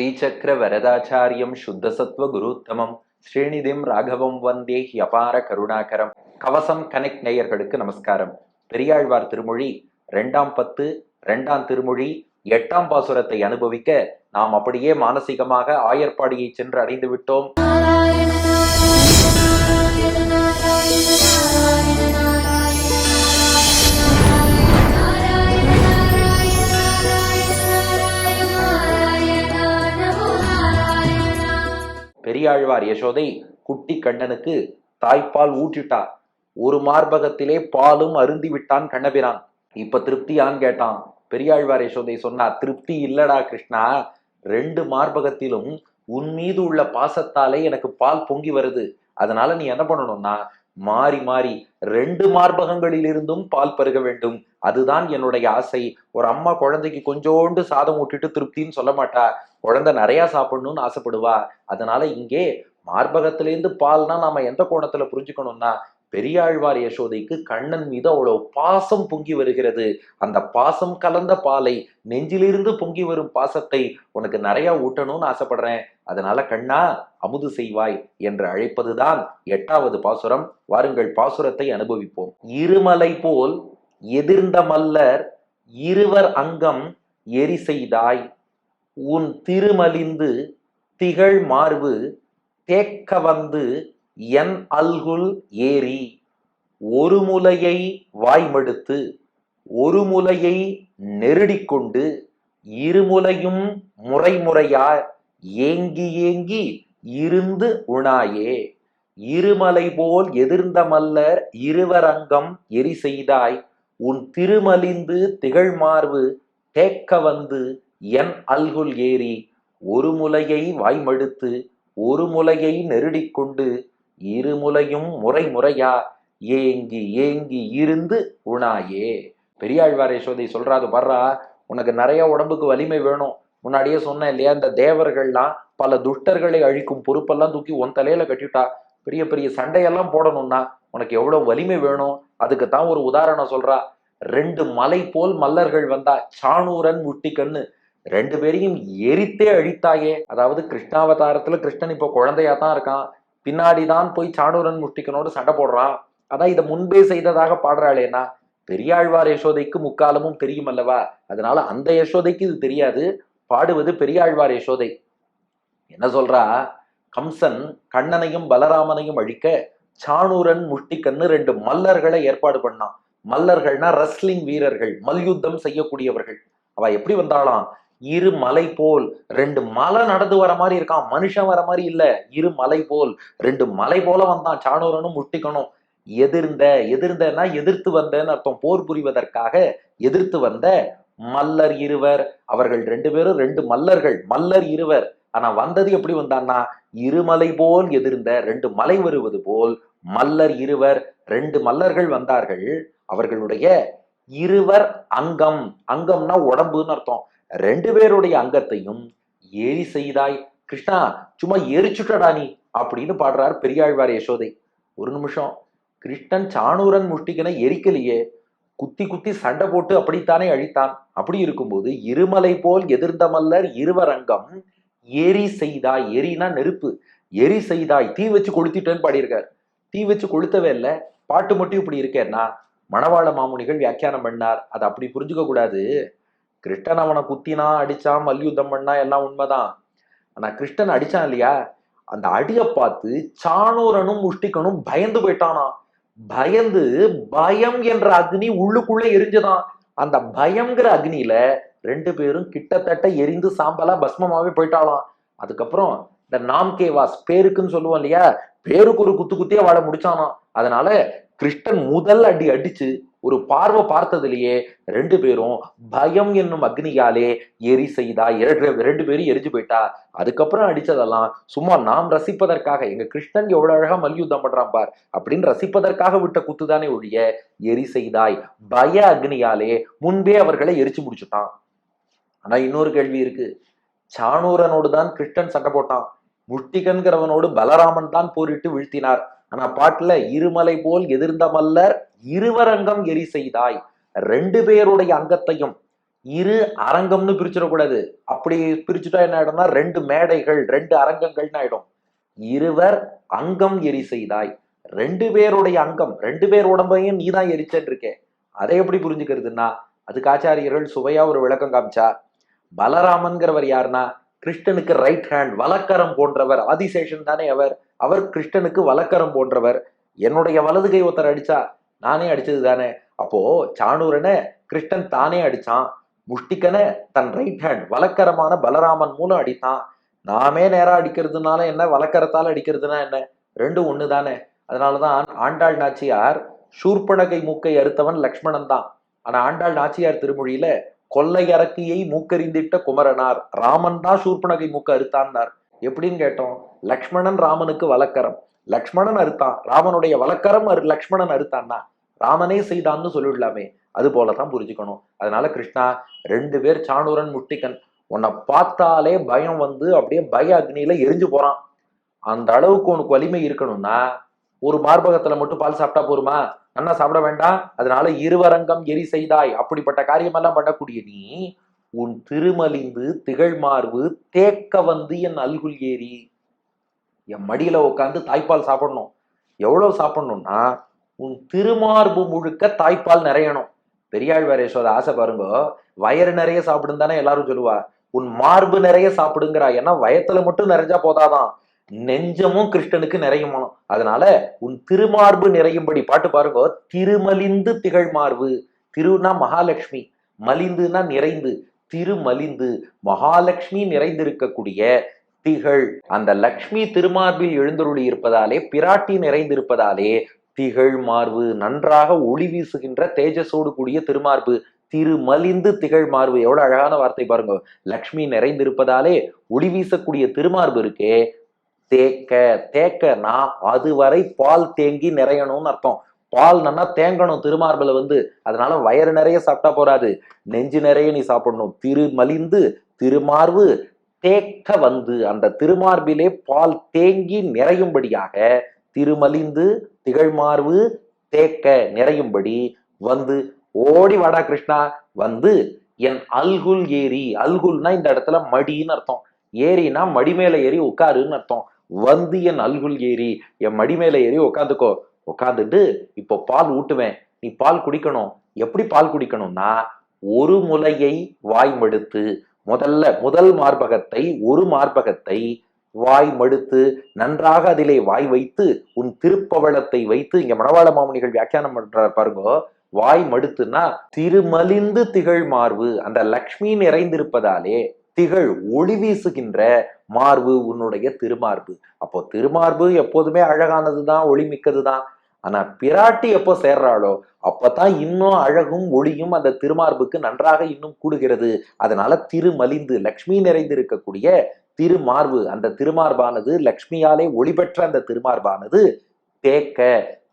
ஸ்ரீசக்கர வரதாச்சாரியம் சுத்தசத்வ குருத்தமம். ஸ்ரீநிதிம் ராகவம் வந்தே அபார கருணாகரம். கவசம் கனெக்ட் நேயர்களுக்கு நமஸ்காரம். பெரியாழ்வார் திருமொழி ரெண்டாம் பத்து ரெண்டாம் திருமொழி எட்டாம் பாசுரத்தை அனுபவிக்க நாம் அப்படியே மானசீகமாக ஆயர்பாடியை சென்று அடைந்து விட்டோம் பெரியாழ்வார் யசோதை குட்டி கண்ணனுக்கு தாய்ப்பால் ஊட்டிட்டா ஒரு மார்பகத்திலே பாலும் அருந்தி விட்டான் கண்ணபிரான். இப்ப திருப்தியான்னு கேட்டான். பெரியாழ்வார் யசோதை சொன்னா திருப்தி இல்லடா கிருஷ்ணா. ரெண்டு மார்பகத்திலும் உன் மீது உள்ள பாசத்தாலே எனக்கு பால் பொங்கி வருது. அதனால நீ என்ன பண்ணணும்னா மாறி மாறி ரெண்டு மார்பகங்களில் இருந்தும் பால் பருக வேண்டும். அதுதான் என்னுடைய ஆசை. ஒரு அம்மா குழந்தைக்கு கொஞ்சோண்டு சாதம் ஊட்டிட்டு திருப்தின்னு சொல்ல மாட்டா. குழந்தை நிறையா சாப்பிடணும்னு ஆசைப்படுவா. அதனால இங்கே மார்பகத்திலேருந்து பால்னா நாம எந்த கோணத்துல புரிஞ்சுக்கணும்னா பெரியாழ்வார் யசோதைக்கு கண்ணன் மீது அவ்வளவு பாசம் பொங்கி வருகிறது. அந்த பாசம் கலந்த பாலை நெஞ்சிலிருந்து பொங்கி வரும் பாசத்தை உனக்கு நிறைய ஊட்டணும்னு ஆசைப்படுறேன். அதனால கண்ணா அமுது செய்வாய் என்று அழைப்பதுதான் எட்டாவது பாசுரம். வாருங்கள் பாசுரத்தை அனுபவிப்போம். இருமலை போல் எதிர்ந்த மல்லர் இருவர் அங்கம் எரி செய்தாய். உன் திருமலிந்து திகழ் மார்பு தேக்க வந்து என் அல்குல் ஏறி. ஒரு முலையை வாய்மடுத்து ஒரு முலையை நெருடிக்கொண்டு இருமுலையும் முறைமுறையா ஏங்கி ஏங்கி இருந்து உணாயே. இருமலை போல் எதிர்ந்த மல்லர் இருவரங்கம் எரி செய்தாய். உன் திருமலிந்து திகழ்மார்பு தேக்க வந்து என் அல்குல் ஏறி ஒரு முலையை வாய்மடுத்து ஒரு முலையை நெருடிக்கொண்டு இருமுலையும் முறை முறையா ஏங்கி ஏங்கி இருந்து உணாயே. பெரியாழ்வார் யசோதை சொல்றாது வர்றா உனக்கு நிறைய உடம்புக்கு வலிமை வேணும். முன்னாடியே சொன்னேன் இல்லையா இந்த தேவர்கள்லாம் பல துஷ்டர்களை அழிக்கும் பொறுப்பெல்லாம் தூக்கி உன் தலையில கட்டிட்டா. பெரிய பெரிய சண்டையெல்லாம் போடணும்னா உனக்கு எவ்வளவு வலிமை வேணும்? அதுக்கு தான் ஒரு உதாரணம் சொல்றா. ரெண்டு மலை போல் மல்லர்கள் வந்தா சாணூரன் முட்டிக்கண்ணு. ரெண்டு பேரையும் எரித்தே அழித்தாயே. அதாவது கிருஷ்ணாவதாரத்துல கிருஷ்ணன் இப்போ குழந்தையா தான் இருக்கான். பின்னாடி தான் போய் சாணூரன் முட்டிக்கனோடு சண்டை போடுறான். அதான் இதை முன்பே செய்ததாக பாடுறாளேனா பெரியாழ்வார் யசோதைக்கு முக்காலமும் தெரியும் அல்லவா? அதனால அந்த யசோதைக்கு இது தெரியாது. பாடுவது பெரியாழ்வார் யசோதை. என்ன சொல்றா? கம்சன் கண்ணனையும் பலராமனையும் அழிக்க சாணூரன் முஷ்டிக்கன்னு ரெண்டு மல்லர்களை ஏற்பாடு பண்ணான். மல்லர்கள்னா ரஸ்லிங் வீரர்கள் மல்யுத்தம் செய்யக்கூடியவர்கள். அவ எப்படி வந்தாளாம்? இரு மலை போல். ரெண்டு மலை நடந்து வர மாதிரி இருக்கான். மனுஷன் வர மாதிரி இல்ல. இரு மலை போல். ரெண்டு மலை போல வந்தான் சாணூரனும் முட்டிக்கணும் எதிர்ந்த எதிர்ந்தனா எதிர்த்து வந்தேன்னு அர்த்தம். போர் புரிவதற்காக எதிர்த்து வந்த மல்லர் இருவர். அவர்கள் ரெண்டு பேரும் ரெண்டு மல்லர்கள் மல்லர் இருவர். ஆனா வந்தது எப்படி வந்தான்னா இருமலை போல் எதிர்ந்த ரெண்டு மலை வருவது போல் மல்லர் இருவர் ரெண்டு மல்லர்கள் வந்தார்கள். அவர்களுடைய இருவர் அங்கம். அங்கம்னா உடம்புன்னு அர்த்தம். ரெண்டு பேருடைய அங்கத்தையும் எரி செய்தாய். கிருஷ்ணா சும்மா எரிச்சுட்டடா நீ அப்படின்னு பாடுறார் பெரியாழ்வார் யசோதை. ஒரு நிமிஷம். கிருஷ்ணன் சாணூரன் முஷ்டிகனை எரிக்கலையே. குத்தி குத்தி சண்டை போட்டு அப்படித்தானே அழித்தான். அப்படி இருக்கும்போது இருமலை போல் எதிர்ந்த மல்லர் இருவரங்கம் எரி செய்தாய். எரினா நெருப்பு. எரி செய்தாய். தீ வச்சு கொளுத்திட்டேன்னு பாடியிருக்கார். தீ வச்சு கொளுத்தவே இல்லை. பாட்டு மட்டும் இப்படி இருக்கேன்னா மணவாள மாமுனிகள் வியாக்கியானம் பண்ணார். அதை அப்படி புரிஞ்சுக்க கூடாது. கிருஷ்ணன் அவனை குத்தினா அடிச்சான் மல்யுத்தம் பண்ணா எல்லாம் உண்மைதான். ஆனா கிருஷ்ணன் அடிச்சான் இல்லையா? அந்த அடியை பார்த்து சாணூரனும் முஷ்டிக்கனும் பயந்து போயிட்டானா? பயந்து பயம் என்ற அக்னி உள்ளுக்குள்ள எரிஞ்சுதான். அந்த பயங்கிற அக்னியில ரெண்டு பேரும் கிட்டத்தட்ட எரிந்து சாம்பலா பஸ்மமாவே போயிட்டாலாம் அதுக்கப்புறம் இந்த நாம் கேவாஸ் பேருக்குன்னு சொல்லுவோம் இல்லையா? பேருக்கு ஒரு குத்து குத்தியே வாழ முடிச்சானோ? அதனால கிருஷ்ணன் முதல் அடி அடிச்சு ஒரு பார்வை பார்த்ததுலயே ரெண்டு பேரும் பயம் என்னும் அக்னியாலே எரி செய்தா ரெண்டு பேரும் எரிஞ்சு போயிட்டா. அதுக்கப்புறம் அடிச்சதெல்லாம் சும்மா நாம் ரசிப்பதற்காக எங்க கிருஷ்ணன் எவ்வளவு அழகா மல்யுத்தம் பண்றான் பார் அப்படின்னு ரசிப்பதற்காக விட்ட குத்துதானே ஒழிய எரி செய்தாய் பய அக்னியாலே முன்பே அவர்களை எரிச்சு முடிச்சுட்டான். ஆனா இன்னொரு கேள்வி இருக்கு. சாணூரனோடு தான் கிருஷ்ணன் சண்டை போட்டான். முட்டிகன்கிறவனோடு பலராமன் தான் போரிட்டு வீழ்த்தினார். ஆனா பாட்டுல இருமலை போல் எதிர்ந்த மல்லர் இருவரங்கம் எரி செய்தாய். ரெண்டு பேருடைய அங்கத்தையும் இரு அரங்கம்னு பிரிச்சிடக்கூடாது. அப்படி பிரிச்சுட்டா என்ன ஆயிடும்னா ரெண்டு மேடைகள் ரெண்டு அரங்கங்கள்னு ஆயிடும். இருவர் அங்கம் எரி செய்தாய். ரெண்டு பேருடைய அங்கம் ரெண்டு பேர் உடம்பையும் நீ தான் எரிச்சன்னு இருக்கே அதை எப்படி புரிஞ்சுக்கிறதுன்னா அதுக்கு ஆச்சாரியர்கள் சுவையா ஒரு விளக்கம் காமிச்சா பலராமன்கிறவர் யாருன்னா கிருஷ்ணனுக்கு ரைட் ஹேண்ட் வலக்கரம் போன்றவர். ஆதிசேஷன் தானே அவர். அவர் கிருஷ்ணனுக்கு வலக்கரம் போன்றவர். என்னுடைய வலது கை ஒருத்தர் அடிச்சா நானே அடிச்சது தானே. அப்போ சாணூரனை கிருஷ்ணன் தானே அடிச்சான். முஷ்டிக்கனை தன் ரைட் ஹேண்ட் வலக்கரமான பலராமன் மூலம் அடித்தான். நாமே நேரா அடிக்கிறதுனால என்ன? வலக்கரத்தால் அடிக்கிறதுனா என்ன? ரெண்டும் ஒன்று தானே. அதனாலதான் ஆண்டாள் நாச்சியார் சூர்பனகை மூக்கை அறுத்தவன் லக்ஷ்மணன் தான். ஆனா ஆண்டாள் நாச்சியார் திருமொழியில கொள்ளை அரக்கியை மூக்கறிந்திட்ட குமரனார் ராமன் தான் சூர்பனகை மூக்க அறுத்தான்னார். எப்படின்னு கேட்டோம். லக்ஷ்மணன் ராமனுக்கு வலக்கரம் லக்ஷ்மணன் அறுத்தான். ராமனுடைய வலக்கரம் அரு லக்ஷ்மணன் அறுத்தான்னா ராமனே செய்தான்னு சொல்லிடலாமே. அது போலதான் புரிஞ்சுக்கணும். அதனால கிருஷ்ணா ரெண்டு பேர் சாணூரன் முட்டிக்கன். உன்னை பார்த்தாலே பயம் வந்து அப்படியே பய அக்னியில எரிஞ்சு போறான். அந்த அளவுக்கு உனக்கு வலிமை இருக்கணும்னா ஒரு மார்பகத்துல மட்டும் பால் சாப்பிட்டா போருமா? அண்ணா சாப்பிட வேண்டாம். அதனால இருவரங்கம் எரி செய்தாய். அப்படிப்பட்ட காரியமெல்லாம் பண்ணக்கூடிய நீ உன் திருமலிந்து திகழ்மார்பு தேக்க வந்து என் அல்குல் ஏறி. என் மடியில உட்காந்து தாய்ப்பால் சாப்பிடணும். எவ்வளவு சாப்பிடணும்னா உன் திருமார்பு முழுக்க தாய்ப்பால் நிறையணும். பெரியாழ்வார் யசோத ஆசை பாருங்க வயறு நிறைய சாப்பிடுன்னு தானே எல்லாரும் சொல்லுவா. உன் மார்பு நிறைய சாப்பிடுங்கிறா. ஏன்னா வயத்துல மட்டும் நிறைஞ்சா போதாதான். நெஞ்சமும் கிருஷ்ணனுக்கு நிறையுமானும் அதனால உன் திருமார்பு நிறையும்படி பாட்டு பாருங்க. திருமலிந்து திகழ்மார்பு. திருனா மகாலட்சுமி. மலிந்துனா நிறைந்து. திருமலிந்து மகாலட்சுமி நிறைந்திருக்கக்கூடிய திகழ். அந்த லக்ஷ்மி திருமார்பில் எழுந்தருளி இருப்பதாலே பிராட்டி நிறைந்திருப்பதாலே திகழ் மார்பு நன்றாக ஒளி வீசுகின்ற தேஜஸோடு கூடிய திருமார்பு. திருமலிந்து திகழ் மார்பு எவ்வளவு அழகான வார்த்தை பாருங்க. லக்ஷ்மி நிறைந்திருப்பதாலே ஒளி வீசக்கூடிய திருமார்பு இருக்கே. தேக்க தேக்கனா அதுவரை பால் தேங்கி நிறையணும்னு அர்த்தம். பால் நல்லா தேங்கணும் திருமார்பில் வந்து. அதனால வயறு நிறைய சாப்பிட்டா போறாது. நெஞ்சு நிறைய நீ சாப்பிடணும். திருமலிந்து திருமார்பு தேக்க வந்து அந்த திருமார்பிலே பால் தேங்கி நிறையும்படியாக திருமலிந்து திகழ்மார்பு தேக்க நிறையும்படி வந்து ஓடி வாடா கிருஷ்ணா வந்து என் அல்குல் ஏரி அல்குல்னா இந்த இடத்துல மடின்னு அர்த்தம். ஏரினா மடி மேல ஏறி உட்காருன்னு அர்த்தம். வந்து என் அல்குல் ஏறி என் மடி மேலே ஏறி உட்காந்துக்கோ உட்காந்துட்டு இப்போ பால் ஊட்டுவேன். நீ பால் குடிக்கணும். எப்படி பால் குடிக்கணும்னா ஒரு முலையை வாய் மடுத்து முதல்ல முதல் மார்பகத்தை ஒரு மார்பகத்தை வாய் மடுத்து நன்றாக அதிலே வாய் வைத்து உன் திருப்பவளத்தை வைத்து இங்க மணவாள மாமுனிகள் வியாக்கியானம் பண்ற பாருங்க வாய் மடுத்துனா திருமலிந்து திகழ் மார்பு அந்த லக்ஷ்மி நிறைந்திருப்பதாலே திகழ் ஒளி வீசுகின்ற மார்பு உன்னுடைய திருமார்பு. அப்போ திருமார்பு எப்போதுமே அழகானது தான் ஒளி மிக்கதுதான் ஆனா பிராட்டி எப்போ சேர்றாளோ அப்பதான் இன்னும் அழகும் ஒளியும் அந்த திருமார்புக்கு நன்றாக இன்னும் கூடுகிறது. அதனால திருமலிந்து லக்ஷ்மி நிறைந்திருக்கக்கூடிய திருமார்பு அந்த திருமார்பானது லக்ஷ்மியாலே ஒளி பெற்ற அந்த திருமார்பானது தேக்க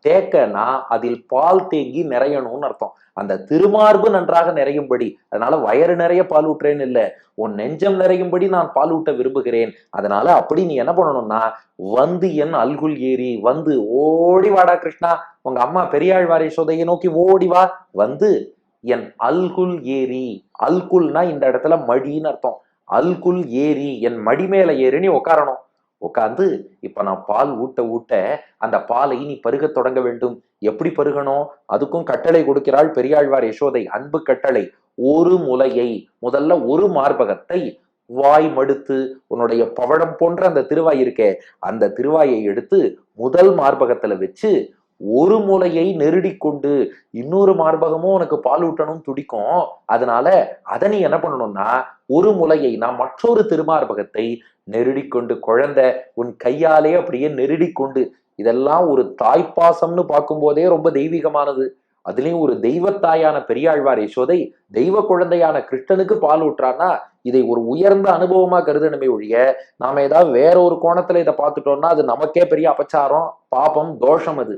தேக்கனா அதில் பால் தேங்கி நிறையணும்னு அர்த்தம். அந்த திருமார்பு நன்றாக நிறையும்படி. அதனால வயறு நிறைய பால் ஊட்டுறேன்னு இல்லை. உன் நெஞ்சம் நிறையும்படி நான் பால் ஊட்ட விரும்புகிறேன். அதனால அப்படி நீ என்ன பண்ணணும்னா வந்து என் அல்குல் ஏறி வந்து ஓடி வாடா கிருஷ்ணா. உங்க அம்மா பெரியாழ்வாரை சொதையை நோக்கி ஓடி வா. வந்து என் அல்குல் ஏரி அல்குல்னா இந்த இடத்துல மடின்னு அர்த்தம். அல்குல் ஏரி என் மடி மேல ஏறி நீ உட்காரணும் உட்காந்து இப்போ நான் பால் ஊட்ட ஊட்ட அந்த பாலை நீ பருகத் தொடங்க வேண்டும். எப்படி பருகணும்? அதுக்கும் கட்டளை கொடுக்கிறாள் பெரியாழ்வார் யசோதை. அன்பு கட்டளை. ஒரு முலையை முதல்ல ஒரு மார்பகத்தை வாய் மடுத்து உன்னுடைய பவழம் போன்ற அந்த திருவாய் இருக்கே அந்த திருவாயை எடுத்து முதல் மார்பகத்துல வச்சு ஒரு முலையை நெருடி கொண்டு இன்னொரு மார்பகமும் உனக்கு பாலூட்டணும் துடிக்கும். அதனால அதை நீ என்ன பண்ணணும்னா ஒரு முலையை நான் மற்றொரு திருமார்பகத்தை நெருடி கொண்டு குழந்தை உன் கையாலே அப்படியே நெருடி கொண்டு இதெல்லாம் ஒரு தாய்ப்பாசம்னு பார்க்கும்போதே ரொம்ப தெய்வீகமானது. அதுலேயும் ஒரு தெய்வத்தாயான பெரியாழ்வார் யசோதை தெய்வ குழந்தையான கிருஷ்ணனுக்கு பால் ஊற்றான்னா இதை ஒரு உயர்ந்த அனுபவமா கருதணுமே ஒழிய நாம ஏதாவது வேற ஒரு கோணத்துல இதை பார்த்துட்டோம்னா அது நமக்கே பெரிய அபச்சாரம் பாபம் தோஷம் அது.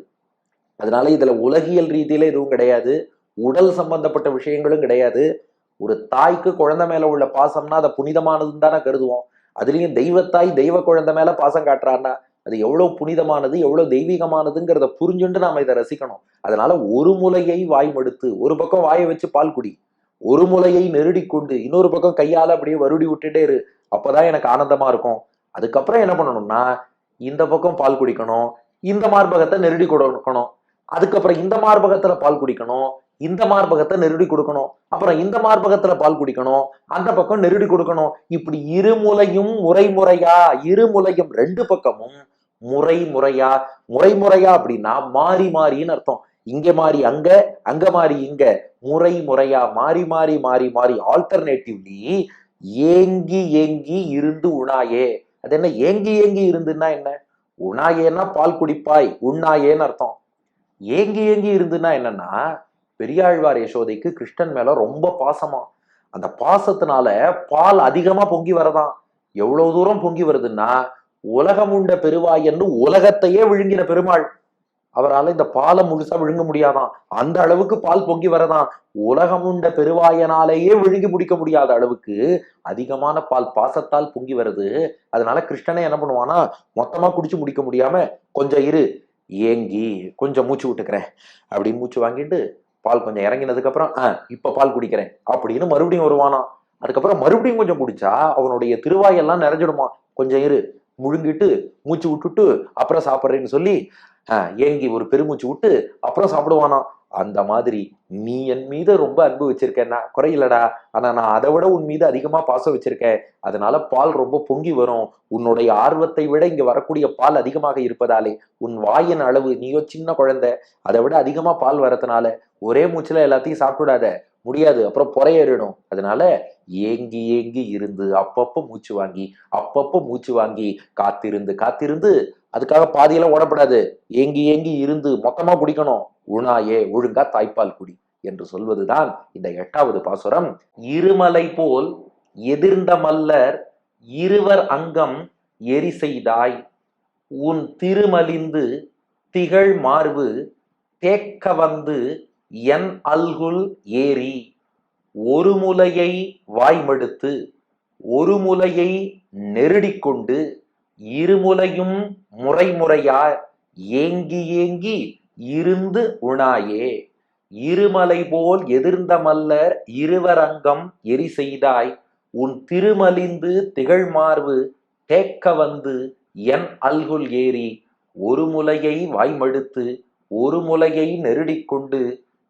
அதனால இதுல உலகியல் ரீதியில எதுவும் கிடையாது. உடல் சம்பந்தப்பட்ட விஷயங்களும் கிடையாது. ஒரு தாய்க்கு குழந்தை மேல உள்ள பாசம்னா அதை புனிதமானதுன்னு தானே கருதுவோம். அதுலயும் தெய்வத்தாய் தெய்வ குழந்தை மேல பாசம் காட்டுறான்னா அது எவ்வளவு புனிதமானது எவ்வளவு தெய்வீகமானதுங்கிறத புரிஞ்சுண்டு நாம இதை ரசிக்கணும். அதனால ஒரு முலையை வாய் மடுத்து ஒரு பக்கம் வாயை வச்சு பால் குடி. ஒரு முலையை நெருடி கொண்டு இன்னொரு பக்கம் கையால அப்படியே வருடி விட்டுட்டே இரு. அப்பதான் எனக்கு ஆனந்தமா இருக்கும். அதுக்கப்புறம் என்ன பண்ணணும்னா இந்த பக்கம் பால் குடிக்கணும் இந்த மார்பகத்தை நெருடி கொடுக்கணும். அதுக்கப்புறம் இந்த மார்பகத்துல பால் குடிக்கணும் இந்த மார்பகத்தை நெருடி கொடுக்கணும் அப்புறம் இந்த மார்பகத்துல பால் குடிக்கணும் அந்த பக்கம் நெருடி கொடுக்கணும். இப்படி இருமுலையும் முறைமுறையா இருமுலையும் ரெண்டு பக்கமும் முறை முறையா முறைமுறையா அப்படின்னா மாறி மாறின்னு அர்த்தம். இங்க மாறி அங்க அங்க மாறி இங்க முறை முறையா மாறி மாறி மாறி மாறி ஆல்டர்னேட்டிவ்லி ஏங்கி ஏங்கி இருந்து உணாயே. அது என்ன ஏங்கி ஏங்கி இருந்துன்னா என்ன? உணாயேன்னா பால் குடிப்பாய் உண்ணாயேன்னு அர்த்தம். ஏங்கி ஏங்கி இருந்துன்னா என்னன்னா பெரியாழ்வார் யசோதைக்கு கிருஷ்ணன் மேல ரொம்ப பாசமா. அந்த பாசத்தினால பால் அதிகமா பொங்கி வரதான். எவ்வளவு தூரம் பொங்கி வருதுன்னா உலகம் உண்ட பெருவாயன்னு உலகத்தையே விழுங்கின பெருமாள். அவரால் இந்த பாலை முழுசா விழுங்க முடியாதான். அந்த அளவுக்கு பால் பொங்கி வரதான். உலகம் உண்ட பெருவாயனாலேயே விழுங்கி முடிக்க முடியாத அளவுக்கு அதிகமான பால் பாசத்தால் பொங்கி வருது. அதனால கிருஷ்ணனே என்ன பண்ணுவானா மொத்தமா குடிச்சு முடிக்க முடியாம கொஞ்சம் இரு ஏங்கி கொஞ்சம் மூச்சு விட்டுக்கிறேன். அப்படின்னு மூச்சு வாங்கிட்டு பால் கொஞ்சம் இறங்கினதுக்கப்புறம் ஆ இப்போ பால் குடிக்கிறேன். அப்படின்னு மறுபடியும் வருவானா. அதுக்கப்புறம் மறுபடியும் கொஞ்சம் குடிச்சா அவனுடைய திருவாயெல்லாம் நிறைஞ்சிடுமா. கொஞ்சம் இரு. முழுங்கிட்டு மூச்சு விட்டுட்டு அப்புறம் சாப்பிட்றேன்னு சொல்லி ஏங்கி ஒரு பெருமூச்சு விட்டு அப்புறம் சாப்பிடுவானா. அந்த மாதிரி நீ என் மீது ரொம்ப அன்பு வச்சிருக்கேன்னா குறையிலடா ஆனா நான் அதை விட உன் மீது அதிகமா பாசம் வச்சிருக்கேன். அதனால பால் ரொம்ப பொங்கி வரும். உன்னுடைய ஆர்வத்தை விட இங்க வரக்கூடிய பால் அதிகமாக இருப்பதாலே உன் வாயின் அளவு நீயோ சின்ன குழந்தை அதை விட அதிகமா பால் வரதுனால ஒரே மூச்சுல எல்லாத்தையும் சாப்பிடாத. முடியாது. அப்புறம் புறையேறிடும். அதனால ஏங்கி ஏங்கி இருந்து அப்பப்போ மூச்சு வாங்கி அப்பப்போ மூச்சு வாங்கி காத்திருந்து காத்திருந்து அதுக்காக பாதியெல்லாம் ஓடப்படாது. ஏங்கி ஏங்கி இருந்து மொத்தமா குடிக்கணும். உணாயே ஒழுங்கா தாய்ப்பால் குடி என்று சொல்வதுதான் இந்த எட்டாவது பாசுரம். இருமலை போல் எதிர்ந்த மல்லர் இருவர் அங்கம் எரி செய்தாய். உன் திருமலிந்து திகழ் மார்பு தேக்க வந்து என் அல்குல் ஏறி. ஒரு முலையை வாய்மெடுத்து ஒரு முலையை நெருடிக்கொண்டு இருமுலையும் முறைமுறையா ஏங்கி ஏங்கி இருந்து உணாயே. இருமலை போல் எதிர்ந்த மல்லர் இருவரங்கம் எரி செய்தாய். உன் திருமலிந்து திகழ்மார்பு தேக்க வந்து என் அல்குல் ஏறி. ஒரு முலையை வாய்மடுத்து ஒரு முலையை நெருடிக்கொண்டு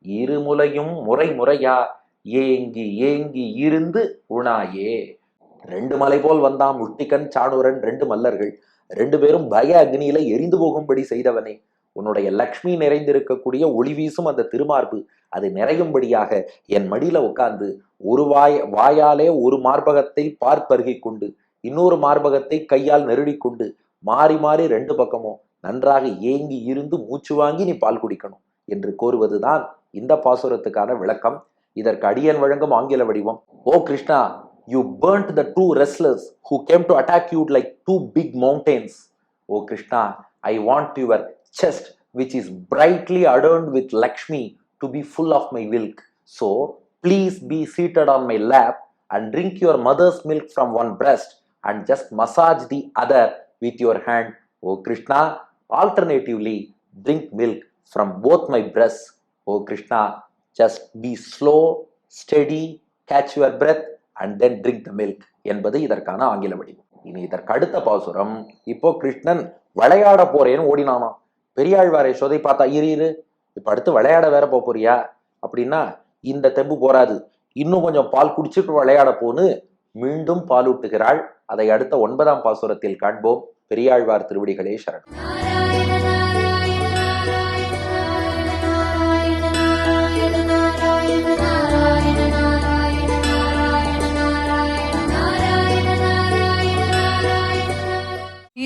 இருமுலையும் முறை முறையா ஏங்கி ஏங்கி இருந்து உணாயே. ரெண்டு மலை போல் வந்தான் முட்டிக்கன் சாணூரன் ரெண்டு மல்லர்கள். ரெண்டு பேரும் பய அக்னியில எரிந்து போகும்படி செய்தவனே. உன்னுடைய லக்ஷ்மி நிறைந்திருக்கக்கூடிய ஒளி வீசும் அந்த திருமார்பு அது நிறையும்படியாக என் மடியில உட்கார்ந்து ஒரு வாய் வாயாலே ஒரு மார்பகத்தை பார்ப்பருகி கொண்டு இன்னொரு மார்பகத்தை கையால் நெருடிக்கொண்டு மாறி மாறி ரெண்டு பக்கமும் நன்றாக ஏங்கி இருந்து மூச்சு வாங்கி நீ பால் குடிக்கணும் என்று கோருவதுதான் இந்த பாசுரத்துக்கான விளக்கம் இதற்கு அடியன் வழங்கும் ஆங்கில வடிவம் O Krishna you burnt the two wrestlers who came to attack you like two big mountains. O Krishna I want your chest, which is brightly adorned with Lakshmi, to be full of my milk. So, please be seated on my lap and drink your mother's milk from one breast and just massage the other with your hand. O Krishna, alternatively, drink milk from both my breasts. O Krishna, just be slow, steady, catch your breath and then drink the milk என்பது இதற்கான ஆங்கில வடிவம் இனி இதற்கு அடுத்த பாசுரம் இப்போ கிருஷ்ணன் விளையாட போறேன்னு ஓடினானாம் பெரியாழ்வாரை சொதை பார்த்தா இரு இரு இப்ப அடுத்து விளையாட வேற போறியா? அப்படின்னா இந்த தெம்பு போராது இன்னும் கொஞ்சம் பால் குடிச்சிட்டு விளையாட போன்னு மீண்டும் பாலூட்டுகிறாள். அதை அடுத்த ஒன்பதாம் பாசுரத்தில் காண்போம். பெரியாழ்வார் திருவடிகளே சரணம்.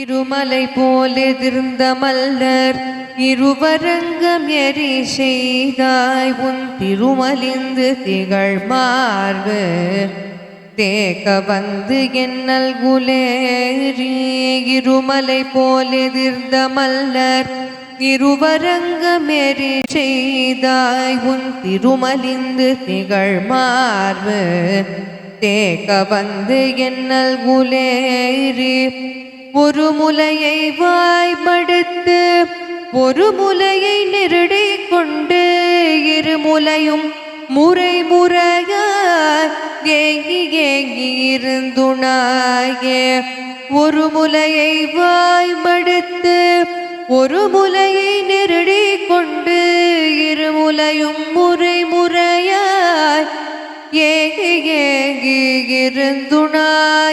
இருமலை போல் எதிர்ந்த மல்லர் இருவரங்கம் எரி செய்தாய் உன் திருமலிந்து திகழ் மார்பு. தேக்க வந்து என்னல் குலேரி இருமலை போல் எதிர்ந்த மல்லர் இருவரங்கம் எரி செய்தாய் உன் திருமலிந்து திகழ் மார்பு. தேக்க வந்து என்னல் குலேரி ஒரு முலையை வாய்படுத்து ஒரு முலையை நெருடி கொண்டு இரு முலையும் முறை முறையாய் ஏங்கி ஏங்கி இருந்துணாயே ஒரு முலையை வாய்மடுத்து ஒரு முலையை நெருடி கொண்டு இருமுலையும் முறை முறையாய் ஏங்கி ஏங்கி இருந்துணாய்